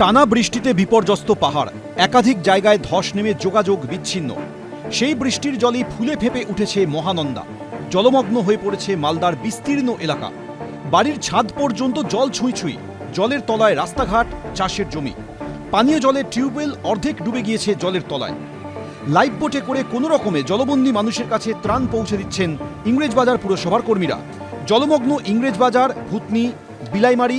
টানা বৃষ্টিতে বিপর্যস্ত পাহাড়, একাধিক জায়গায় ধস নেমে যোগাযোগ বিচ্ছিন্ন। সেই বৃষ্টির জলে ফুলে ফেপে উঠেছে মহানন্দা। জলমগ্ন হয়ে পড়েছে মালদার বিস্তীর্ণ এলাকা। বাড়ির ছাদ পর্যন্ত জল ছুঁই ছুঁই, জলের তলায় রাস্তাঘাট, চাষের জমি। পানীয় জলের টিউবওয়েল অর্ধেক ডুবে গিয়েছে জলের তলায়। লাইফ বোটে করে কোনো রকমে জলবন্দী মানুষের কাছে ত্রাণ পৌঁছে দিচ্ছেন ইংরেজবাজার পুরসভার কর্মীরা। জলমগ্ন ইংরেজবাজার, ভুতনি, বিলাইমারি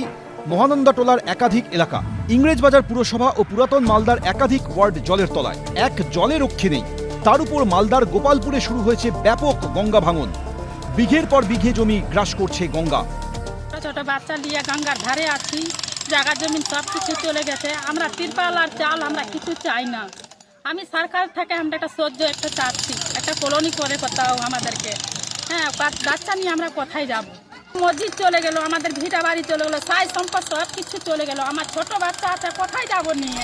মহানন্দাটোলার একাধিক এলাকা। ইংরেজবাজার পুরসভা ও পুরাতন মালদার একাধিক ওয়ার্ড জলের তলায়। এক জলে রক্ষে নেই। তার উপর মালদার গোপালপুরে শুরু হয়েছে ব্যাপক গঙ্গা ভাঙন। বিঘের পর বিঘে জমি গ্রাস করছে গঙ্গা। ছোট বাচ্চা নিয়ে গঙ্গার ধারে আছি। জায়গা জমিন সব কিছু চলে গেছে। আমরা তিরপাল আর চাল আমরা কিছু চাই না। আমি সরকার থেকে আমরা একটা সহ্য একটা চাচ্ছি। একটা কলোনি করে কোথাও আমাদেরকে। হ্যাঁ বাচ্চা নিয়ে আমরা কোথায় যাব? মসজিদ চলে গেল আমাদের ভিটা বাড়ি চলে গেলো সাই সম্পদ সব কিছু চলে গেল। আমার ছোট বাচ্চা আছে কোথায় যাব নিয়ে?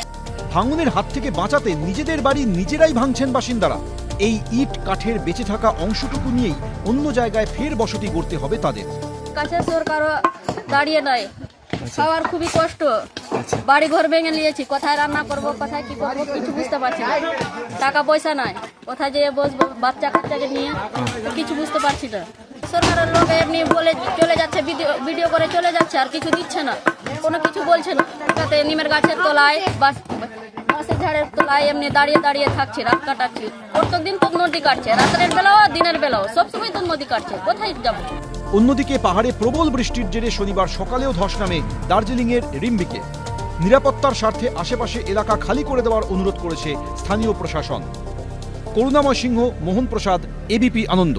ভাঙনের হাত থেকে বাঁচাতে নিজেদের বাড়ি নিজেরাই ভাঙছেন বাসিন্দারা। এই ইট কাঠের বেঁচে থাকা অংশটুকু নিয়েই অন্য জায়গায় ফের বসতি গড়তে হবে তাদের। কাছে সরকারও দাঁড়িয়ে নাই। খাওয়ার খুবই কষ্ট। বাড়ি ঘর ভেঙে নিয়েছি। কোথায় রান্না করব কোথায় কি করব কিছু বুঝতে পারছি না। টাকা পয়সা নাই। কোথায় যেয়ে বসবো বাচ্চা কাচ্চাকে নিয়ে কিছু বুঝতে পারছি না। সরকারের লোক এমনি বলে চলে যাচ্ছে, ভিডিও করে চলে যাচ্ছে, আর কিছু দিচ্ছে না। কোনো কিছু বলছে না। নিমের গাছের তলায় বাস বাঁশের ঝাড়ের তলায় এমনি দাঁড়িয়ে দাঁড়িয়ে থাকছি, রাত কাটাচ্ছি। প্রত্যেকদিন তো নদী কাটছে, রাতের বেলাও, দিনের বেলাও। সবসময় তো নদী কাটছে। কোথায় যাব? অন্যদিকে পাহাড়ে প্রবল বৃষ্টির জেরে শনিবার সকালেও ধস নামে দার্জিলিংয়ের রিম্বিকে। নিরাপত্তার স্বার্থে আশেপাশে এলাকা খালি করে দেওয়ার অনুরোধ করেছে স্থানীয় প্রশাসন। করুণাময় সিংহ মোহন প্রসাদ এবিপি আনন্দ।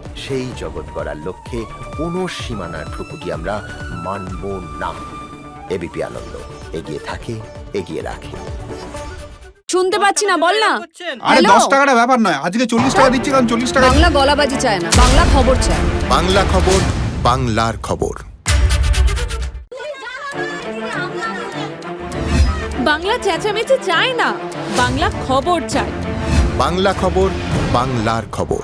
সেই জগৎ গড়ার লক্ষ্যে কোনো সীমানার ঠুকুটি আমরা মানব না এবিপি আনন্দ এগিয়ে থাকে এগিয়ে রাখে। শুনতে পাচ্ছি না বল না। আরে? দশ টাকাটা ব্যাপার নয় আজকে চল্লিশ টাকা দিচ্ছি কারণ চল্লিশ টাকা বাংলা গলাবাজি চায় না বাংলা খবর চায়। বাংলা খবর বাংলার খবর। বাংলা চেঁচামেচি চায় না বাংলা খবর চায়। বাংলা খবর বাংলার খবর।